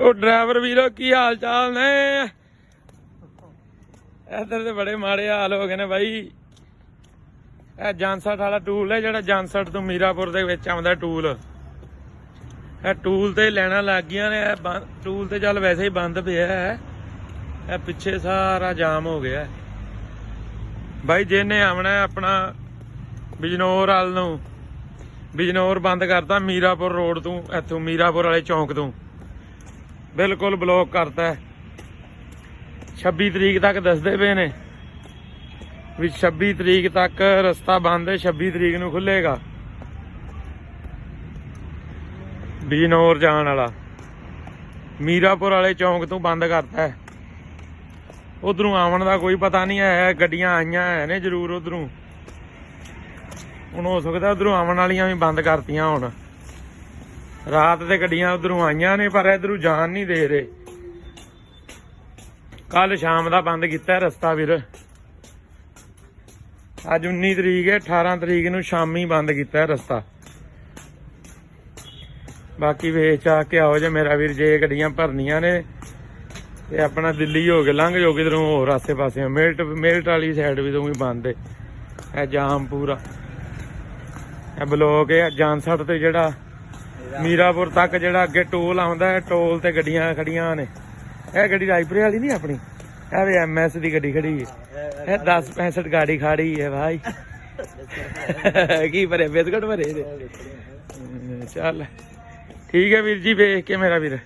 ਉਹ ਡਰਾਈਵਰ ਵੀਰੋ, ਕੀ ਹਾਲ ਚਾਲ ਨੇ? ਇੱਧਰ ਤੇ ਬੜੇ ਮਾੜੇ ਹਾਲ ਹੋ ਗਏ ਨੇ ਬਾਈ। ਇਹ ਜਾਂਸਟ ਵਾਲਾ ਟੂਲ ਹੈ ਜਿਹੜਾ ਜਾਂਸਟ ਤੋਂ ਮੀਰਾਪੁਰ ਦੇ ਵਿੱਚ ਆਉਂਦਾ ਟੂਲ। ਇਹ ਟੂਲ ਤੇ ਲੈਣਾ ਲੱਗ ਗਈਆਂ ਨੇ, ਇਹ ਟੂਲ ਤੇ ਚੱਲ ਵੈਸੇ ਹੀ ਬੰਦ ਪਿਆ ਹੈ। ਇਹ ਪਿੱਛੇ ਸਾਰਾ ਜਾਮ ਹੋ ਗਿਆ ਬਾਈ, ਜਿਹਨੇ ਆਉਣਾ ਆਪਣਾ ਬਿਜਨੌਰ ਵੱਲ ਨੂੰ। ਬਿਜਨੌਰ ਬੰਦ ਕਰਤਾ ਮੀਰਾਪੁਰ ਰੋਡ ਤੋਂ, ਇੱਥੋਂ ਮੀਰਾਪੁਰ ਵਾਲੇ ਚੌਂਕ ਤੋਂ। ਬਿਲਕੁਲ ਬਲੌਕ ਕਰਤਾ ਹੈ। 26 ਤਰੀਕ ਤੱਕ ਦੱਸਦੇ ਪਏ ਨੇ ਵੀ 26 ਤਰੀਕ ਤੱਕ ਰਸਤਾ ਬੰਦ ਹੈ 26 ਤਰੀਕ ਨੂੰ ਖੁੱਲੇਗਾ ਬਿਜਨੌਰ ਜਾਣ ਵਾਲਾ। ਮੀਰਾਪੁਰ ਵਾਲੇ ਚੌਂਕ ਤੋਂ ਬੰਦ ਕਰਤਾ ਹੈ। ਉਧਰੋਂ ਆਉਣ ਦਾ ਕੋਈ ਪਤਾ ਨਹੀਂ ਹੈ ਗੱਡੀਆਂ ਆਈਆਂ ਹੈ ਨੇ ਜ਼ਰੂਰ ਉਧਰੋਂ। ਹੁਣ ਹੋ ਸਕਦਾ ਉਧਰੋਂ ਆਉਣ ਵਾਲੀਆਂ ਵੀ ਬੰਦ ਕਰਤੀਆਂ ਹੁਣ। ਰਾਤ ਤੇ ਗੱਡੀਆਂ ਉਧਰੋਂ ਆਈਆਂ ਨੇ, ਪਰ ਇਧਰੋਂ ਜਾਣ ਨਹੀਂ ਦੇ ਰਹੇ। ਕੱਲ ਸ਼ਾਮ ਦਾ ਬੰਦ ਕੀਤਾ ਰਸਤਾ ਵੀਰ। ਅੱਜ 19 ਤਰੀਕ ਹੈ 18 ਤਰੀਕ ਨੂੰ ਸ਼ਾਮੀ ਬੰਦ ਕੀਤਾ ਰਸਤਾ। ਬਾਕੀ ਵੇਚ ਆ ਕੇ ਆਓ ਜੇ ਮੇਰਾ ਵੀਰ, ਜੇ ਗੱਡੀਆਂ ਭਰਨੀਆਂ ਨੇ, ਤੇ ਆਪਣਾ ਦਿੱਲੀ ਹੋ ਕੇ ਲੰਘ ਜਾਓ ਕਿਧਰੋਂ ਹੋਰ ਆਸੇ ਪਾਸੇ ਮਿਲਟ ਮਿਲਟ ਵਾਲੀ ਸਾਈਡ ਵੀ ਤੋਂ ਹੀ ਬੰਦ ਹੈ ਇਹ ਜਾਮ ਪੂਰਾ। ਇਹ ਬਲੋਕ ਹੈ ਜਾਨਸੜ ਤੇ ਜਿਹੜਾ ਮੀਰਾਪੁਰ ਤੱਕ ਜਿਹੜਾ ਅੱਗੇ ਟੋਲ ਆਉਂਦਾ ਹੈ, ਟੋਲ ਤੇ ਗੱਡੀਆਂ ਖੜੀਆਂ ਨੇ। ਇਹ ਗੱਡੀ ਰਾਈਪੁਰੇ ਵਾਲੀ ਨਹੀਂ ਆਪਣੀ? ਇਹ ਵੀ ਐਮਐਸ ਦੀ ਗੱਡੀ ਖੜੀ ਹੈ। ਇਹ 10 65 ਗਾੜੀ ਖੜੀ ਹੈ ਭਾਈ। ਕੀ ਭਰੇ, ਬਿਸਕਟ ਭਰੇ ਚੱਲ, ਠੀਕ ਹੈ ਵੀਰ ਜੀ, ਵੇਖ ਕੇ ਮੇਰਾ ਵੀਰ।